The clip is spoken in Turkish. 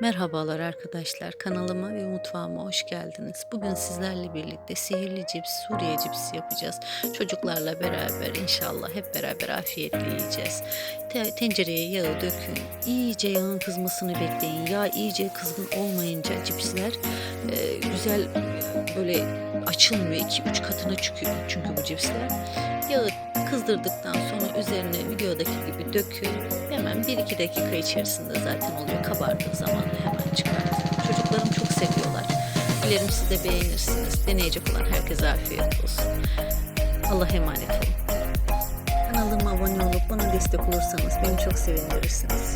Merhabalar arkadaşlar. Kanalıma ve mutfağıma hoş geldiniz. Bugün sizlerle birlikte sihirli cips, Suriye cipsi yapacağız. Çocuklarla beraber inşallah hep beraber afiyetle yiyeceğiz. Te- tencereye yağı dökün. İyice yağın kızmasını bekleyin. Yağ iyice kızgın olmayınca cipsler güzel böyle açılmıyor. 2-3 katına çıkıyor çünkü bu cipsler. Yağı kızdırdıktan sonra üzerine videodaki gibi dökün. Hemen 1-2 dakika içerisinde zaten oluyor. Kabardığı zaman hemen çıkartın. Çocuklarım çok seviyorlar. Dilerim siz de beğenirsiniz. Deneyecek olan herkese afiyet olsun. Allah'a emanet olun. Kanalıma abone olup bana destek olursanız beni çok sevindirirsiniz.